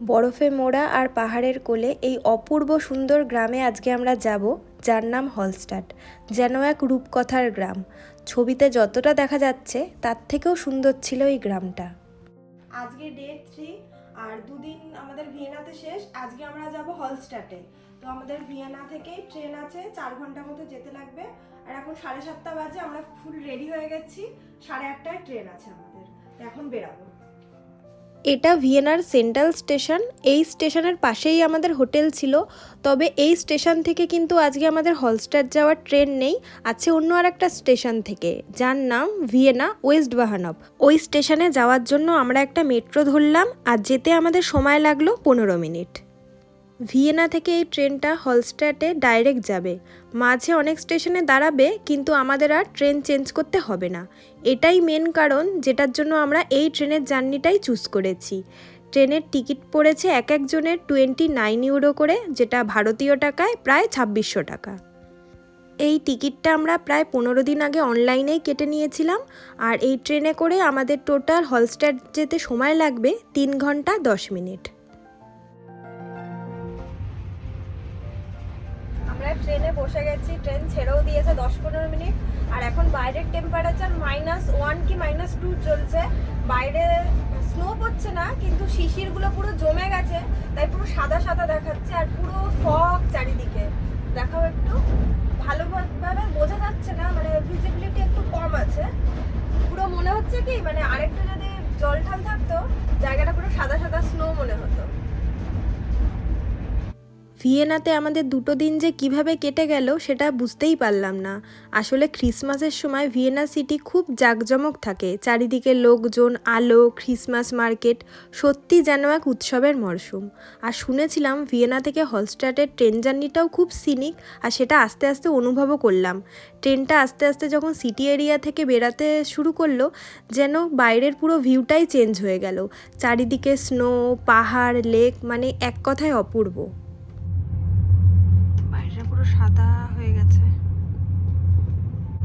বরফে মোড়া আর পাহাড়ের কোলে এই অপূর্ব সুন্দর গ্রামে আজকে আমরা যাব, যার নাম হলস্টাট যেন এক রূপকথার গ্রাম। ছবিতে যতটা দেখা যাচ্ছে, তার থেকেও সুন্দর ছিল এই গ্রামটা। আজকে ডে থ্রি আর দুদিন আমাদের ভিয়েনাতে শেষ, আজকে আমরা যাব হলস্টাটে তো আমাদের ভিয়েনা থেকেই ট্রেন আছে, চার ঘণ্টা মতো যেতে লাগবে। আর এখন সাড়ে সাতটা বাজে, আমরা ফুল রেডি হয়ে গেছি, সাড়ে আটটায় ট্রেন আছে আমাদের। এখন বেরাবো। এটা ভিয়েনার সেন্ট্রাল স্টেশন। এই স্টেশনের পাশেই আমাদের হোটেল ছিল। তবে এই স্টেশন থেকে কিন্তু আজকে আমাদের হলস্টার যাওয়ার ট্রেন নেই। আছে অন্য আর একটা স্টেশন থেকে, যার নাম ভিয়েনা ওয়েস্ট বাহানব। ওই স্টেশনে যাওয়ার জন্য আমরা একটা মেট্রো ধরলাম আর যেতে আমাদের সময় লাগল পনেরো মিনিট। ভিয়েনা থেকে এই ট্রেনটা হলস্টাটে ডাইরেক্ট যাবে। মাঝে অনেক স্টেশনে দাঁড়াবে, কিন্তু আমাদের আর ট্রেন চেঞ্জ করতে হবে না। এটাই মেন কারণ যেটার জন্য আমরা এই ট্রেনের জার্নিটাই চুজ করেছি। ট্রেনের টিকিট পড়েছে এক একজনের টোয়েন্টি নাইন ইউরো করে, যেটা ভারতীয় টাকায় প্রায় ছাব্বিশশো টাকা। এই টিকিটটা আমরা প্রায় পনেরো দিন আগে অনলাইনেই কেটে নিয়েছিলাম। আর এই ট্রেনে করে আমাদের টোটাল হলস্টার যেতে সময় লাগবে তিন ঘণ্টা দশ মিনিট। ট্রেনে বসে গেছি, ট্রেন ছেড়েও দিয়েছে দশ পনেরো মিনিট। আর এখন বাইরের টেম্পারেচার মাইনাস ওয়ান কি মাইনাস টু চলছে। বাইরে স্নো পড়ছে না, কিন্তু শিশিরগুলো পুরো জমে গেছে, তাই পুরো সাদা সাদা দেখাচ্ছে, আর পুরো ফগ চারিদিকে। দেখাও একটু। ভালোভাবে বোঝা যাচ্ছে না মানে ভিজিবিলিটি একটু কম আছে। পুরো মনে হচ্ছে কি মানে আরেকটু যদি জল ঠাল থাকতো, জায়গাটা পুরো সাদা সাদা স্নো মনে হতো। ভিয়েনাতে আমাদের দুটো দিন যে কীভাবে কেটে গেল সেটা বুঝতেই পারলাম না। আসলে ক্রিসমাসের সময় ভিয়েনা সিটি খুব জাঁকজমক থাকে। চারিদিকে লোকজন, আলো ক্রিসমাস মার্কেট সত্যি যেন এক উৎসবের মরশুম। আর শুনেছিলাম ভিয়েনা থেকে হলস্টার্টের ট্রেন জার্নিটাও খুব সিনিক আর সেটা আস্তে আস্তে অনুভবও করলাম। ট্রেনটা আস্তে আস্তে যখন সিটি এরিয়া থেকে বেরাতে শুরু করল, যেন বাইরের পুরো ভিউটাই চেঞ্জ হয়ে গেল। চারিদিকে স্নো পাহাড় লেক মানে এক কথায় অপূর্ব। পুরো সাদা হয়ে গেছে।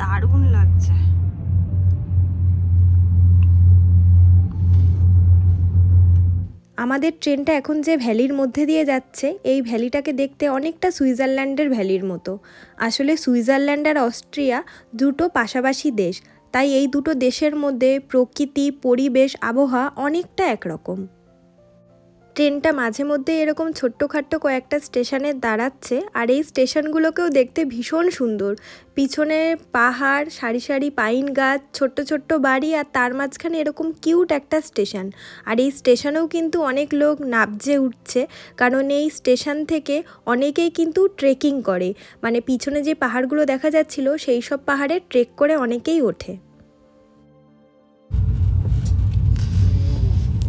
দারুণ লাগছে। আমাদের ট্রেনটা এখন যে ভ্যালির মধ্যে দিয়ে যাচ্ছে, এই ভ্যালিটাকে দেখতে অনেকটা সুইজারল্যান্ডের ভ্যালির মতো। আসলে সুইজারল্যান্ড আর অস্ট্রিয়া দুটো পাশাপাশি দেশ, তাই এই দুটো দেশের মধ্যে প্রকৃতি, পরিবেশ, আবহাওয়া অনেকটা একরকম। ট্রেনটা মাঝে মধ্যে এরকম ছোট্টখাট্ট কয়েকটা স্টেশনে দাঁড়াচ্ছে আর এই স্টেশনগুলোকেও দেখতে ভীষণ সুন্দর। পিছনে পাহাড়, সারি সারি পাইন গাছ, ছোট্ট ছোট্ট বাড়ি আর তার মাঝখানে এরকম কিউট একটা স্টেশন। আর এই স্টেশনেও কিন্তু অনেক লোক নাবজে উঠছে, কারণ এই স্টেশন থেকে অনেকেই কিন্তু ট্রেকিং করে। মানে পিছনে যে পাহাড়গুলো দেখা যাচ্ছিল, সেই সব পাহাড়ে ট্রেক করে অনেকেই ওঠে।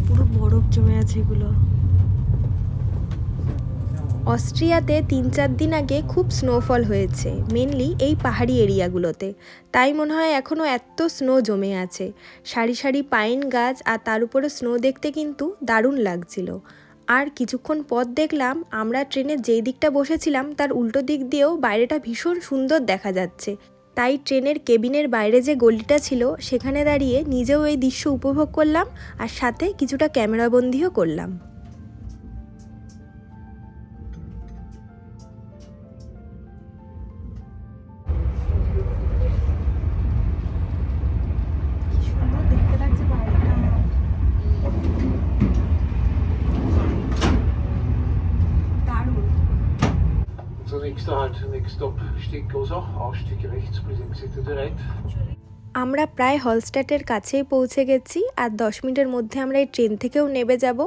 পুরো বরফ জমে আছে এগুলো। অস্ট্রিয়াতে তিন চার দিন আগে খুব স্নোফল হয়েছে মেনলি এই পাহাড়ি এরিয়াগুলোতে। তাই মনে হয় এখনও এত স্নো জমে আছে। সারি সারি পাইন গাছ আর তার উপরে স্নো দেখতে কিন্তু দারুণ লাগছিল। আর কিছুক্ষণ পর দেখলাম, আমরা ট্রেনে যেই দিকটা বসেছিলাম, তার উল্টো দিক দিয়েও বাইরেটা ভীষণ সুন্দর দেখা যাচ্ছে। তাই ট্রেনের কেবিনের বাইরে যে গলিটা ছিল, সেখানে দাঁড়িয়ে নিজেও এই দৃশ্য উপভোগ করলাম আর সাথে কিছুটা ক্যামেরাবন্দিও করলাম। আমরা প্রায় হলস্টাটের কাছেই পৌঁছে গেছি আর দশ মিনিটের মধ্যে আমরা এই ট্রেন থেকেও নেবে যাব।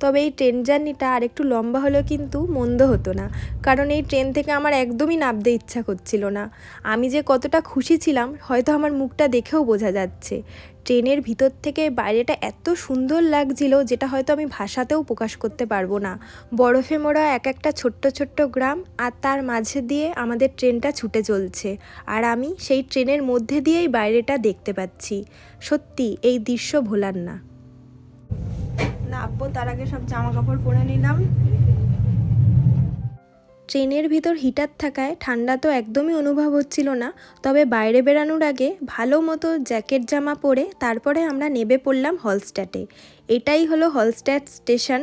তবে এই ট্রেন জার্নিটা আর একটু লম্বা হলেও কিন্তু মন্দ হতো না, কারণ এই ট্রেন থেকে আমার একদমই নামতে ইচ্ছা করছিল না। আমি যে কতটা খুশি ছিলাম, হয়তো আমার মুখটা দেখেও বোঝা যাচ্ছে। ট্রেনের ভিতর থেকে বাইরেটা এত সুন্দর লাগছিল যেটা হয়তো আমি ভাষাতেও প্রকাশ করতে পারব না। বরফে মোড়া এক একটা ছোট্ট ছোট্ট গ্রাম আর তার মাঝে দিয়ে আমাদের ট্রেনটা ছুটে চলছে। আর আমি সেই ট্রেনের মধ্যে দিয়েই বাইরেটা দেখতে পাচ্ছি। সত্যি, এই দৃশ্য ভোলার না। না নামবো তার আগে সব জামা কাপড় পরে নিলাম। ট্রেনের ভিতর হিটার থাকায় ঠান্ডা তো একদমই অনুভব হচ্ছিল না, তবে বাইরে বেরানোর আগে ভালো মতো জ্যাকেট, জামা পরে তারপরে আমরা নেবে পড়লাম হলস্ট্যাটে এটাই হলো হলস্ট্যাট স্টেশন।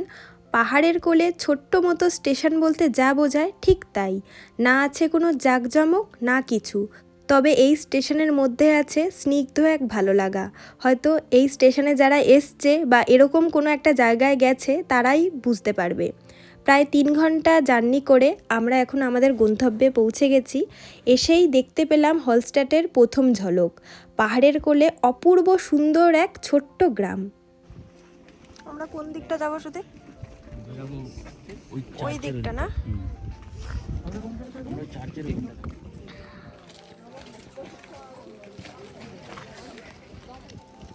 পাহাড়ের কোলে ছোট্ট মতো স্টেশন বলতে যা বোঝায় ঠিক তাই। না আছে কোনো জাঁকজমক, না কিছু। তবে এই স্টেশনের মধ্যে আছে স্নিগ্ধ এক ভালো লাগা। হয়তো এই স্টেশনে যারা এসছে বা এরকম কোনো একটা জায়গায় গেছে তারাই বুঝতে পারবে। প্রায় তিন ঘণ্টা জার্নি করে আমরা এখন আমাদের গন্তব্যে পৌঁছে গেছি। এসেই দেখতে পেলাম হলস্টাটের প্রথম ঝলক, পাহাড়ের কোলে অপূর্ব সুন্দর এক ছোট্ট গ্রাম। আমরা কোন দিকটা যাব শুধু? ওই দিকটা না?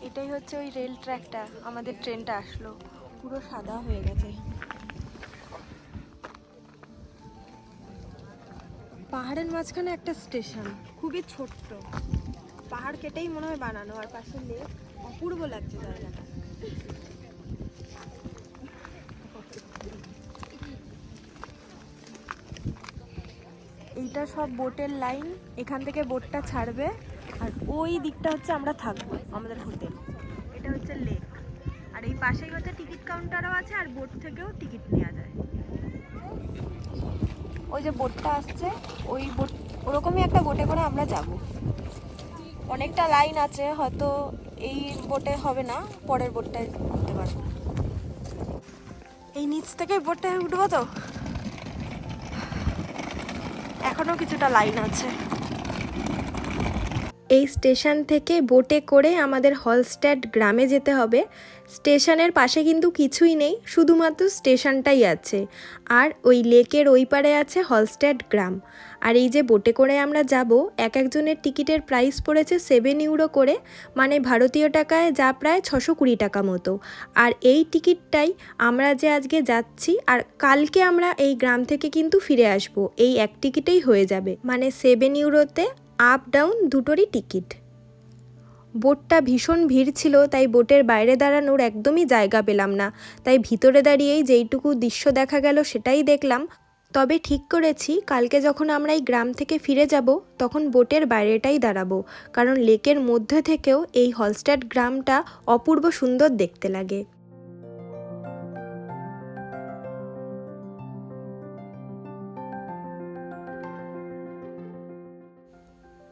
এটাই হচ্ছে ওই রেল ট্র্যাকটা, আমাদের ট্রেনটা আসলো। পুরো সাদা হয়ে গেছে। পাহাড়ের মাঝখানে একটা স্টেশন, খুবই ছোট্ট। পাহাড় কেটেই মনে হয় বানানো, আর পাশে লেক। অপূর্ব লাগছে জায়গাটা। এইটা সব বোটের লাইন, এখান থেকে বোটটা ছাড়বে, আর ওই দিকটা হচ্ছে আমরা থাকব, আমাদের হোটেল। এটা হচ্ছে লেক। আর এই পাশেই হচ্ছে টিকিট কাউন্টারও আছে, আর বোট থেকেও টিকিট নেওয়া যায়। ওই যে বোটটা আসছে, ওই বোট, ওরকমই একটা বোটে করে আমরা যাব। অনেকটা লাইন আছে, হয়তো এই বোটে হবে না, পরের বোটটায় উঠতে পারব। এই নিচ থেকে বোটটা উঠবো তো? এখনও কিছুটা লাইন আছে। এই স্টেশন থেকে বোটে করে আমাদের হলস্ট্যাট গ্রামে যেতে হবে। স্টেশনের পাশে কিন্তু কিছুই নেই, শুধুমাত্র স্টেশনটাই আছে। আর ওই লেকের ওই পারে আছে হলস্ট্যাট গ্রাম। আর এই যে বোটে করে আমরা যাব, এক একজনের টিকিটের প্রাইস পড়েছে সেভেন ইউরো করে মানে ভারতীয় টাকায় যা প্রায় ছশো কুড়ি টাকা মতো। আর এই টিকিটটাই আমরা যে আজকে যাচ্ছি, আর কালকে আমরা এই গ্রাম থেকে কিন্তু ফিরে আসব। এই এক টিকিটেই হয়ে যাবে। মানে সেভেন ইউরোতে আপ ডাউন দুটোরই টিকিট বোটটা ভীষণ ভিড় ছিল, তাই বোটের বাইরে দাঁড়ানোর একদমই জায়গা পেলাম না। তাই ভিতরে দাঁড়িয়েই যেইটুকু দৃশ্য দেখা গেল সেটাই দেখলাম। তবে ঠিক করেছি, কালকে যখন আমরা এই গ্রাম থেকে ফিরে যাব, তখন বোটের বাইরেটাই দাঁড়াবো। কারণ লেকের মধ্যে থেকেও এই হলস্ট্যাট গ্রামটা অপূর্ব সুন্দর দেখতে লাগে।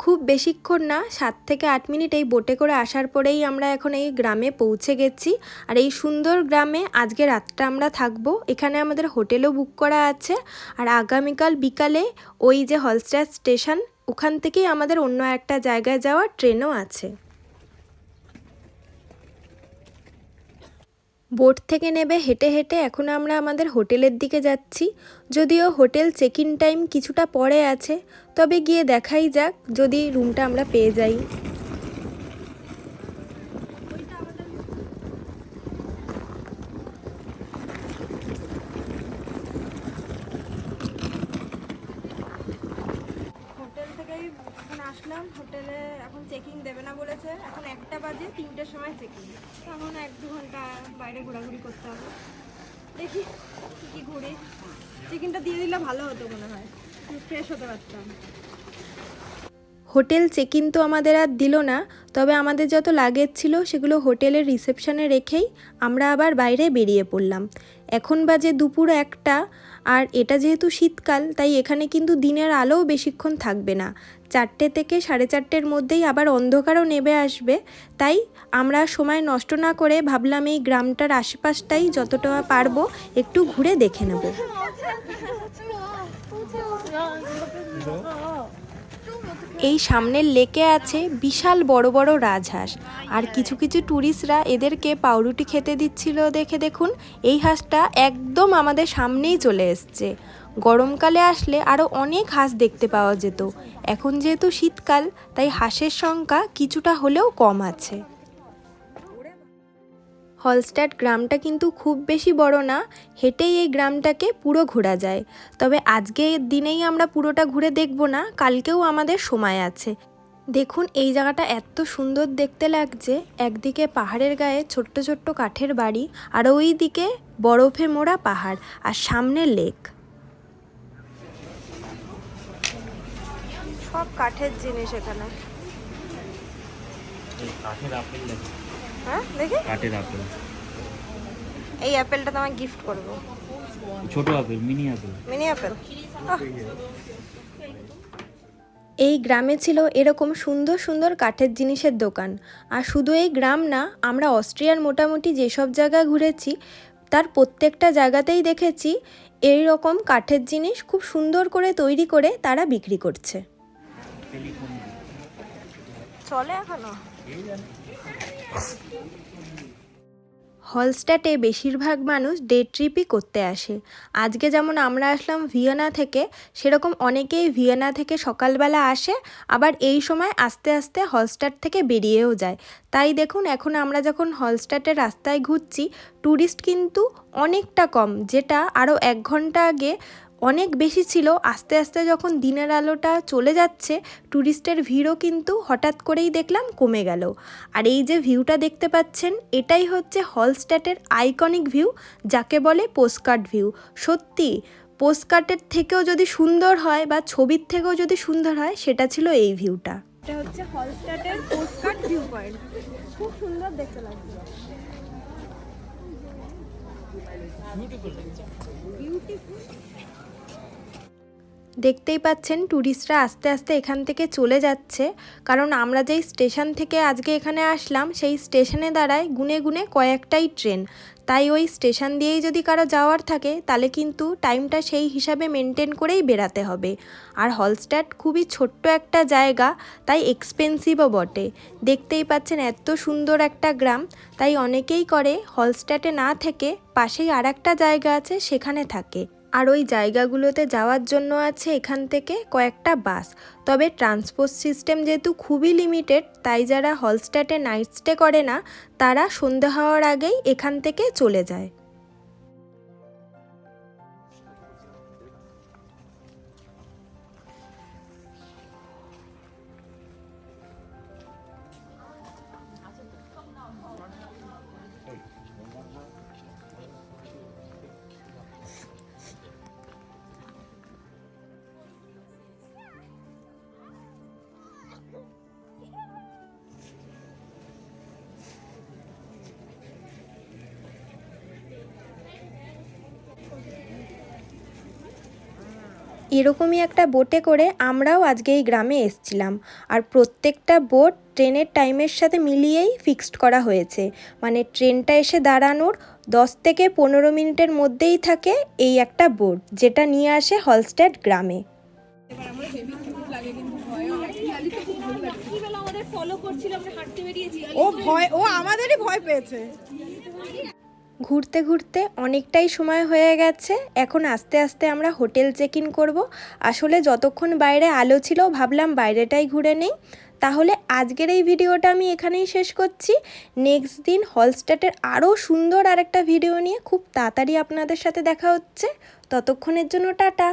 খুব বেশিক্ষণ না, সাত থেকে আট মিনিট এই বোটে করে আসার পরেই আমরা এখন এই গ্রামে পৌঁছে গেছি। আর এই সুন্দর গ্রামে আজকে রাতটা আমরা থাকব। এখানে আমাদের হোটেলও বুক করা আছে। আর আগামীকাল বিকালে ওই যে হলস্টার স্টেশন ওখান থেকেই আমাদের অন্য একটা জায়গায় যাওয়ার ট্রেনও আছে। বোট থেকে নেবে হেঁটে হেঁটে এখন আমরা আমাদের হোটেলের দিকে যাচ্ছি। যদিও হোটেল চেক ইন টাইম কিছুটা পরে আছে, তবে গিয়ে দেখাই যাক যদি রুমটা আমরা পেয়ে যাই হোটেল থেকেই এখন আসলাম, হোটেলে এখন চেকিং দেবে না বলেছে। এখন একটা বাজে, তিনটের সময় চেকিং এখন এক দু ঘণ্টা বাইরে ঘোরাঘুরি করতে হবে। দেখি কী ঘুরি। চেকিংটা দিয়ে দিলে ভালো হতো মনে হয়। ফ্রেশ হতে পারতাম। হোটেল চেক ইন তো আমাদের আর দিল না, তবে আমাদের যত লাগেজ ছিল সেগুলো হোটেলের রিসেপশনে রেখেই আমরা আবার বাইরে বেরিয়ে পড়লাম। এখন বাজে দুপুর একটা, আর এটা যেহেতু শীতকাল, তাই এখানে কিন্তু দিনের আলোও বেশিক্ষণ থাকবে না। চারটে থেকে সাড়ে চারটের মধ্যেই আবার অন্ধকারও নেমে আসবে। তাই আমরা সময় নষ্ট না করে ভাবলাম এই গ্রামটার আশেপাশটাই যতটা পারব একটু ঘুরে দেখে নেব। এই সামনের লেকে আছে বিশাল বড় বড় রাজহাঁস। আর কিছু কিছু ট্যুরিস্টরা এদেরকে পাউরুটি খেতে দিচ্ছিল দেখে দেখুন, এই হাঁসটা একদম আমাদের সামনেই চলে এসছে। গরমকালে আসলে আরও অনেক হাঁস দেখতে পাওয়া যেত। এখন যেহেতু শীতকাল, তাই হাঁসের সংখ্যা কিছুটা হলেও কম আছে। হলস্ট্যাট গ্রামটা কিন্তু খুব বেশি বড় না, হেঁটেই এই গ্রামটাকে পুরো ঘোরা যায়। তবে আজকে দিনেই আমরা পুরোটা ঘুরে দেখব না, কালকেও আমাদের সময় আছে। দেখুন, এই জায়গাটা এত সুন্দর দেখতে লাগছে। একদিকে পাহাড়ের গায়ে ছোট্ট ছোট্ট কাঠের বাড়ি, আর ওই দিকে বরফে মোড়া পাহাড়, আর সামনে লেক। সব কাঠের জিনিস এখানে। কাঠের আপেল দেখো। হ্যাঁ দেখি? কাঠের আপেল। এই অ্যাপেলটা তোমায় গিফট করব। ছোট apple mini apple. Mini apple এই গ্রামে ছিল এরকম সুন্দর সুন্দর কাঠের জিনিসের দোকান। আর শুধু এই গ্রাম না আমরা অস্ট্রিয়ার মোটামুটি যেসব জায়গা ঘুরেছি তার প্রত্যেকটা জায়গাতেই দেখেছি এই রকম কাঠের জিনিস খুব সুন্দর করে তৈরি করে তারা বিক্রি করছে। চলে এখনও? হলস্ট্যাটে বেশিরভাগ মানুষ ডে ট্রিপই করতে আসে। আজকে যেমন আমরা আসলাম ভিয়েনা থেকে, সেরকম অনেকেই ভিয়েনা থেকে সকালবেলা আসে, আবার এই সময় আস্তে আস্তে হলস্ট্যাট থেকে বেরিয়েও যায়। তাই দেখুন, এখন আমরা যখন হলস্ট্যাটের রাস্তায় ঘুরছি ট্যুরিস্ট কিন্তু অনেকটা কম, যেটা আরও এক ঘণ্টা আগে অনেক বেশি ছিল। আস্তে আস্তে যখন দিনের আলোটা চলে যাচ্ছে ট্যুরিস্টের ভিড়ও কিন্তু হঠাৎ করেই দেখলাম কমে গেল। আর এই যে ভিউটা দেখতে পাচ্ছেন, এটাই হচ্ছে হলস্ট্যাটের আইকনিক ভিউ, যাকে বলে পোস্টকার্ড ভিউ। সত্যি, পোস্টকার্টের থেকেও যদি সুন্দর হয় বা ছবির থেকেও যদি সুন্দর হয়, সেটা ছিল এই ভিউটা। এটা হচ্ছে হলস্ট্যাটের পোস্টকার্ড ভিউ পয়েন্ট। খুব সুন্দর দেখতে লাগছে। 뷰티풀 뷰티풀 দেখতেই পাচ্ছেন ট্যুরিস্টরা আস্তে আস্তে এখান থেকে চলে যাচ্ছে। কারণ আমরা যেই স্টেশন থেকে আজকে এখানে আসলাম, সেই স্টেশনে দাঁড়ায় গুনে গুনে কয়েকটাই ট্রেন। তাই ওই স্টেশন দিয়েই যদি কারও যাওয়ার থাকে, তাহলে কিন্তু টাইমটা সেই হিসাবে মেনটেন করেই বেরাতে হবে। আর হলস্ট্যাট খুবই ছোট্ট একটা জায়গা, তাই এক্সপেন্সিভও বটে। দেখতেই পাচ্ছেন এত সুন্দর একটা গ্রাম, তাই অনেকেই করে হলস্ট্যাটে না থেকে পাশেই আর একটা জায়গা আছে, সেখানে থাকে। আর ওই জায়গাগুলোতে যাওয়ার জন্য আছে এখান থেকে কয়েকটা বাস। তবে ট্রান্সপোর্ট সিস্টেম যেহেতু খুবই লিমিটেড, তাই যারা হলস্টাটে নাইট স্টে করে না, তারা সন্ধে হওয়ার আগেই এখান থেকে চলে যায়। এরকমই একটা বোটে করে আমরাও আজকে এই গ্রামে এসছিলাম। আর প্রত্যেকটা বোট ট্রেনের টাইমের সাথে মিলিয়েই ফিক্সড করা হয়েছে। মানে ট্রেনটা এসে দাঁড়ানোর দশ থেকে পনেরো মিনিটের মধ্যেই থাকে এই একটা বোট, যেটা নিয়ে আসে হলস্ট্যাট গ্রামে। ও ভয়, ও আমাদেরই ভয় পেয়েছে। ঘুরতে ঘুরতে অনেকটাই সময় হয়ে গেছে। এখন আস্তে আস্তে আমরা হোটেল চেক ইন করব। আসলে যতক্ষণ বাইরে আলো ছিল ভাবলাম বাইরেটাই ঘুরে নেই। তাহলে আজকের এই ভিডিওটা আমি এখানেই শেষ করছি। নেক্সট দিন হলস্টেটের আরও সুন্দর আরেকটা ভিডিও নিয়ে খুব তাড়াতাড়ি আপনাদের সাথে দেখা হচ্ছে। ততক্ষণের জন্য টাটা।